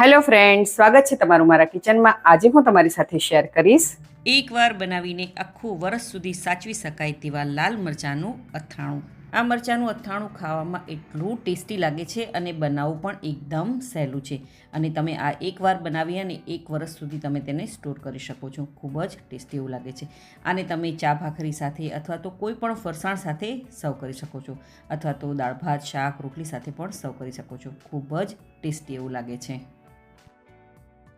Hello friend સ્વાગત છે તમારું મારા કિચનમાં. આજે હું તમારી સાથે શેર કરીશ. એકવાર બનાવીને આખું વરસ સુધી સાચવી શકાય તેવા લાલ મરચાંનું અથાણું. આ મરચાંનું અથાણું ખાવામાં એટલું ટેસ્ટી લાગે છે અને બનાવવું પણ એકદમ સહેલું છે. અને તમે આ એકવાર બનાવી અને એક વરસ સુધી તમે તેને સ્ટોર કરી શકો છો. ખૂબ જ ટેસ્ટી એવું લાગે છે. આને તમે ચા ભાખરી સાથે અથવા તો કોઈ પણ ફરસાણ સાથે સર્વ કરી શકો છો. અથવા તો દાળ ભાત, શાક, રોટલી સાથે પણ સર્વ કરી શકો છો. ખૂબ જ ટેસ્ટી એવું લાગે છે.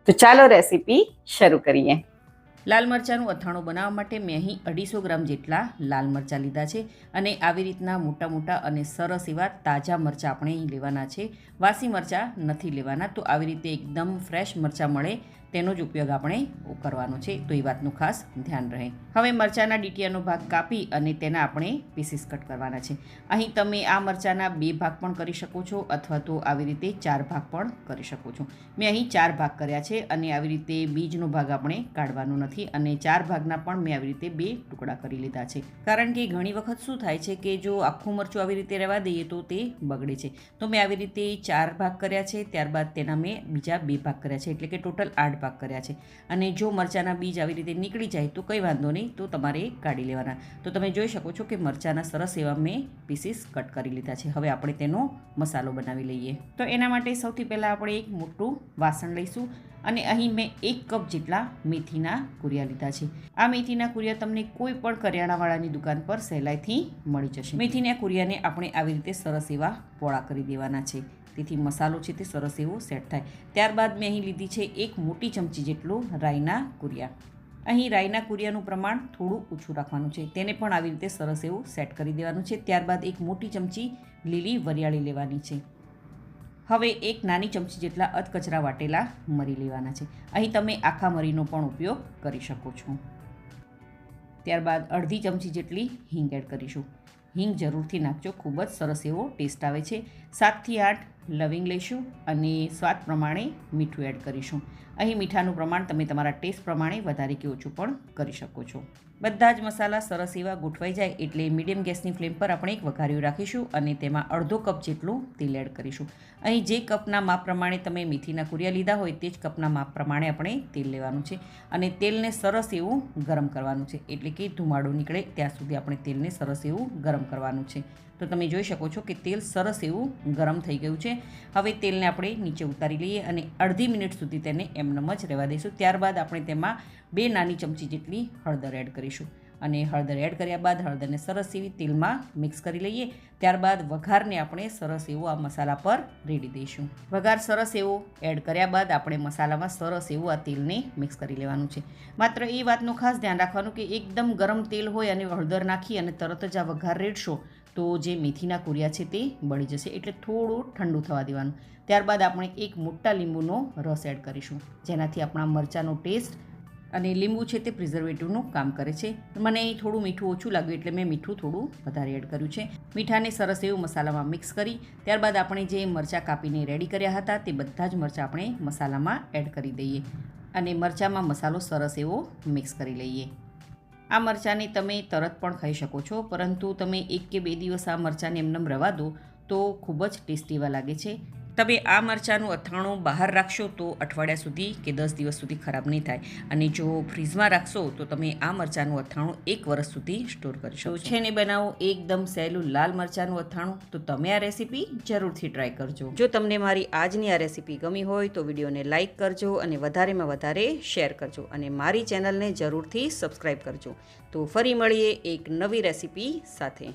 તો ચાલો રેસીપી શરૂ કરીએ. લાલ મરચાંનું અથાણું બનાવવા માટે મેં અહીં અઢીસો ગ્રામ જેટલા લાલ મરચાં લીધા છે અને આવી રીતના મોટા મોટા અને સરસ એવા તાજા મરચાં આપણે અહીં લેવાના છે. વાસી મરચાં નથી લેવાના, તો આવી રીતે એકદમ ફ્રેશ મરચાં મળે તેનો જ ઉપયોગ આપણે કરવાનો છે. તો એ વાતનું ખાસ ધ્યાન રહે. હવે મરચાંના ડીટીયાનો ભાગ કાપી અને તેના આપણે પીસીસ કટ કરવાના છે. અહીં તમે આ મરચાંના બે ભાગ પણ કરી શકો છો અથવા તો આવી રીતે ચાર ભાગ પણ કરી શકો છો. મેં અહીં ચાર ભાગ કર્યા છે અને આવી રીતે બીજનો ભાગ આપણે કાઢવાનો નથી અને ચાર ભાગના પણ મેં આવી રીતે બે ટુકડા કરી લીધા છે. કારણ કે ઘણી વખત શું થાય છે કે જો આખું મરચું આવી રીતે રહેવા દઈએ તો તે બગડે છે. તો મેં આવી રીતે ચાર ભાગ કર્યા છે, ત્યારબાદ તેના મેં બીજા બે ભાગ કર્યા છે. એટલે કે ટોટલ આઠ ભાગ કર્યા છે. અને જો મરચાંના બીજ આવી રીતે નીકળી જાય તો કંઈ વાંધો નહીં, તો તમારે કાઢી લેવાના. તો તમે જોઈ શકો છો કે મરચાંના સરસ એવા મેં પીસીસ કટ કરી લીધા છે. હવે આપણે તેનો મસાલો બનાવી લઈએ. તો એના માટે સૌથી પહેલાં આપણે એક મોટું વાસણ લઈશું અને અહીં મેં એક કપ જેટલા મેથીના કુરિયા લીધા છે. આ મેથીના કુરિયા તમને કોઈ પણ કરિયાણાવાળાની દુકાન પર સહેલાઈથી મળી જશે. મેથીના કુરિયાને આપણે આવી રીતે સરસ એવા પોળા કરી દેવાના છે. તેથી મસાલો છે તે સરસ એવો સેટ થાય. ત્યારબાદ મેં અહીં લીધી છે એક મોટી ચમચી જેટલું રાઈના કુરિયા. અહીં રાઈના કુરિયાનું પ્રમાણ થોડું ઓછું રાખવાનું છે. તેને પણ આવી રીતે સરસ એવું સેટ કરી દેવાનું છે. ત્યારબાદ એક મોટી ચમચી લીલી વરિયાળી લેવાની છે. હવે એક નાની ચમચી જેટલા અધકચરા વાટેલા મરી લેવાના છે. અહીં તમે આખા મરીનો પણ ઉપયોગ કરી શકો છો. ત્યારબાદ અડધી ચમચી જેટલી હિંગ એડ કરીશું. હિંગ જરૂરથી નાખજો. ખૂબ જ સરસ એવો ટેસ્ટ આવે છે. સાતથી આઠ લવિંગ લઈશું અને સ્વાદ પ્રમાણે મીઠું એડ કરીશું. અહીં મીઠાનું પ્રમાણ તમે તમારા ટેસ્ટ પ્રમાણે વધારે કે ઓછું પણ કરી શકો છો. બધા જ મસાલા સરસ એવા ગોઠવાઈ જાય એટલે મીડિયમ ગેસની ફ્લેમ પર આપણે એક વઘાર્યું રાખીશું અને તેમાં અડધો કપ જેટલું તેલ એડ કરીશું. અહીં જે કપના માપ પ્રમાણે તમે મેથીના કુરિયા લીધા હોય તે જ કપના માપ પ્રમાણે આપણે તેલ લેવાનું છે અને તેલને સરસ એવું ગરમ કરવાનું છે. એટલે કે ધુમાડો નીકળે ત્યાં સુધી આપણે તેલને સરસ એવું ગરમ કરવાનું છે. તો તમે જોઈ શકો છો કે તેલ સરસ એવું ગરમ થઈ ગયું છે હવે તેલને આપણે નીચે ઉતારી લઈએ અને અડધી મિનિટ સુધી તેને એમનેમ જ રહેવા દઈશું. ત્યારબાદ આપણે તેમાં બે નાની ચમચી જેટલી હળદર એડ કરીશું. અને હળદર એડ કર્યા બાદ હળદરને સરસ એવી તેલમાં મિક્સ કરી લઈએ. ત્યારબાદ વઘારને આપણે સરસ એવો આ મસાલા પર રેડી દઈશું. વઘાર સરસ એવો એડ કર્યા બાદ આપણે મસાલામાં સરસ એવું આ તેલને મિક્સ કરી લેવાનું છે. માત્ર એ વાતનું ખાસ ધ્યાન રાખવાનું કે એકદમ ગરમ તેલ હોય અને હળદર નાખી અને તરત જ આ વઘાર રેડશો તો જે મેથીના કુરિયા છે તે બળી જશે એટલે થોડું ઠંડુ થવા દેવાનું. ત્યારબાદ આપણે એક મોટા લીંબુનો રસ એડ કરીશું, જેનાથી આપણા મરચાંનો ટેસ્ટ અને લીંબુ છે તે પ્રિઝર્વેટિવનું કામ કરે છે. મને થોડું મીઠું ઓછું લાગ્યું એટલે મેં મીઠું થોડું વધારે એડ કર્યું છે. મીઠાને સરસ એવું મસાલામાં મિક્સ કરી, ત્યારબાદ આપણે જે મરચાં કાપીને રેડી કર્યા હતા તે બધા જ મરચાં આપણે મસાલામાં એડ કરી દઈએ અને મરચાંમાં મસાલો સરસ એવો મિક્સ કરી લઈએ. આ મરચાંને તમે તરત પણ ખાઈ શકો છો, પરંતુ તમે એક કે બે દિવસ આ મરચાંને એમનેમ રવા દો તો ખૂબ જ ટેસ્ટી એવા લાગે છે. તમે આ મરચાંનું અથાણું બહાર રાખશો તો અઠવાડિયા સુધી કે દસ દિવસ સુધી ખરાબ નહીં થાય. અને જો ફ્રીઝમાં રાખશો તો તમે આ મરચાંનું અથાણું એક વર્ષ સુધી સ્ટોર કરી શકો છે ને બનાવો? એકદમ સહેલું લાલ મરચાંનું અથાણું. તો તમે આ રેસીપી જરૂરથી ટ્રાય કરજો. જો તમને મારી આજની આ રેસીપી ગમી હોય તો વિડીયોને લાઇક કરજો અને વધારેમાં વધારે શેર કરજો અને મારી ચેનલને જરૂરથી સબસ્ક્રાઈબ કરજો. તો ફરી મળીએ એક નવી રેસીપી સાથે.